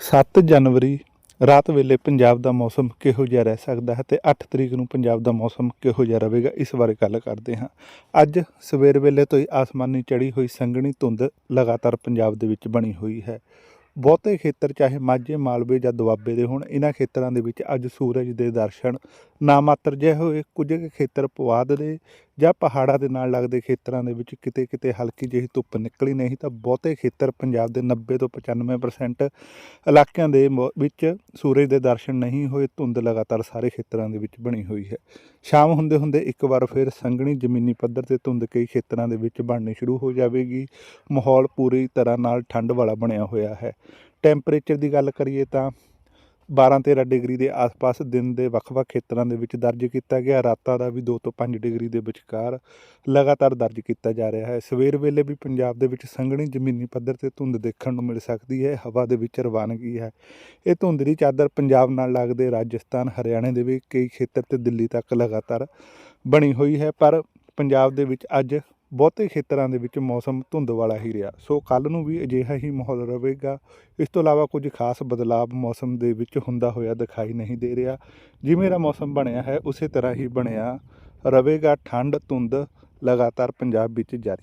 7 ਜਨਵਰੀ, ਰਾਤ ਵੇਲੇ ਪੰਜਾਬ ਦਾ ਮੌਸਮ ਕਿਹੋ ਜਿਹਾ ਰਹਿ ਸਕਦਾ ਹੈ ਤੇ 8 ਤਰੀਕ ਨੂੰ ਪੰਜਾਬ ਦਾ ਮੌਸਮ ਕਿਹੋ ਜਿਹਾ ਰਹੇਗਾ, ਇਸ ਬਾਰੇ ਗੱਲ ਕਰਦੇ ਹਾਂ। ਅੱਜ ਸਵੇਰ ਵੇਲੇ ਤੋਂ ਹੀ ਆਸਮਾਨੀ ਚੜੀ ਹੋਈ ਸੰਘਣੀ ਧੁੰਦ ਲਗਾਤਾਰ ਪੰਜਾਬ ਦੇ ਵਿੱਚ ਬਣੀ ਹੋਈ ਹੈ। ਬਹੁਤੇ ਖੇਤਰ, ਚਾਹੇ ਮਾਝੇ, ਮਾਲਵੇ ਜਾਂ ਦੁਆਬੇ ਦੇ ਹੋਣ ਇਹਨਾਂ ਖੇਤਰਾਂ ਦੇ ਵਿੱਚ ਅੱਜ ਸੂਰਜ ਦੇ ਦਰਸ਼ਨ ਨਾ ਮਾਤਰ ਜਿਹੇ ਹੋਏ। ਕੁਝ ਕੁ ਖੇਤਰ ਪੁਆਧ ਦੇ ਜਾਂ ਪਹਾੜਾਂ ਦੇ ਨਾਲ ਲੱਗਦੇ ਖੇਤਰਾਂ ਦੇ ਵਿੱਚ ਕਿਤੇ ਕਿਤੇ ਹਲਕੀ ਜਿਹੀ ਧੁੱਪ ਨਿਕਲੀ ਨਹੀਂ ਤਾਂ ਬਹੁਤੇ ਖੇਤਰ ਪੰਜਾਬ ਦੇ 90 ਤੋਂ 95% ਇਲਾਕਿਆਂ ਦੇ ਮੌ- ਵਿੱਚ ਸੂਰਜ ਦੇ ਦਰਸ਼ਨ ਨਹੀਂ ਹੋਏ, ਧੁੰਦ ਲਗਾਤਾਰ ਸਾਰੇ ਖੇਤਰਾਂ ਦੇ ਵਿੱਚ ਬਣੀ ਹੋਈ ਹੈ। ਸ਼ਾਮ ਹੁੰਦੇ ਹੁੰਦੇ ਇੱਕ ਵਾਰ ਫਿਰ ਸੰਘਣੀ ਜ਼ਮੀਨੀ ਪੱਧਰ ਤੇ ਧੁੰਦ ਕਈ ਖੇਤਰਾਂ ਦੇ ਵਿੱਚ ਬਣਨੀ ਸ਼ੁਰੂ ਹੋ ਜਾਵੇਗੀ। ਮਾਹੌਲ ਪੂਰੀ ਤਰ੍ਹਾਂ ਨਾਲ ਠੰਡ ਵਾਲਾ ਬਣਿਆ ਹੋਇਆ ਹੈ। ਟੈਂਪਰੇਚਰ ਦੀ ਗੱਲ ਕਰੀਏ ਤਾਂ 12-13 ਡਿਗਰੀ ਦੇ ਆਸ-ਪਾਸ ਦਿਨ ਦੇ ਵੱਖ-ਵੱਖ ਖੇਤਰਾਂ ਦੇ ਵਿੱਚ ਦਰਜ ਕੀਤਾ ਗਿਆ। ਰਾਤਾਂ ਦਾ ਵੀ 2 ਤੋਂ 5 ਡਿਗਰੀ ਦੇ ਵਿਚਕਾਰ ਲਗਾਤਾਰ ਦਰਜ ਕੀਤਾ ਜਾ ਰਿਹਾ ਹੈ। ਸਵੇਰ ਵੇਲੇ ਵੀ ਪੰਜਾਬ ਦੇ ਵਿੱਚ ਸੰਘਣੀ ਜ਼ਮੀਨੀ ਪੱਧਰ ਤੇ ਧੁੰਦ ਦੇਖਣ ਨੂੰ ਮਿਲ ਸਕਦੀ ਹੈ। ਹਵਾ ਦੇ ਵਿੱਚ ਰਵਾਨਗੀ ਹੈ। ਇਹ ਧੁੰਦ ਦੀ ਚਾਦਰ ਪੰਜਾਬ ਨਾਲ ਲੱਗਦੇ ਰਾਜਸਥਾਨ, ਹਰਿਆਣੇ ਦੇ ਵੀ ਕਈ ਖੇਤਰ ਤੇ ਦਿੱਲੀ ਤੱਕ ਲਗਾਤਾਰ ਬਣੀ ਹੋਈ ਹੈ। ਪਰ ਪੰਜਾਬ ਦੇ ਵਿੱਚ ਅੱਜ ਬਹੁਤੇ ਖੇਤਰਾਂ ਦੇ ਵਿੱਚ ਮੌਸਮ ਧੁੰਦ ਵਾਲਾ ਹੀ ਰਿਹਾ। ਸੋ ਕੱਲ ਨੂੰ ਵੀ ਅਜਿਹਾ ਹੀ ਮਾਹੌਲ ਰਹੇਗਾ। ਇਸ ਤੋਂ ਇਲਾਵਾ ਕੁਝ ਖਾਸ ਬਦਲਾਅ ਮੌਸਮ ਦੇ ਵਿੱਚ ਹੁੰਦਾ ਹੋਇਆ ਦਿਖਾਈ ਨਹੀਂ ਦੇ ਰਿਹਾ। ਜਿਵੇਂ ਦਾ ਮੌਸਮ ਬਣਿਆ ਹੈ, ਉਸੇ ਤਰ੍ਹਾਂ ਹੀ ਬਣਿਆ ਰਹੇਗਾ। ਠੰਡ, ਧੁੰਦ ਲਗਾਤਾਰ ਪੰਜਾਬ ਵਿੱਚ ਜਾਰੀ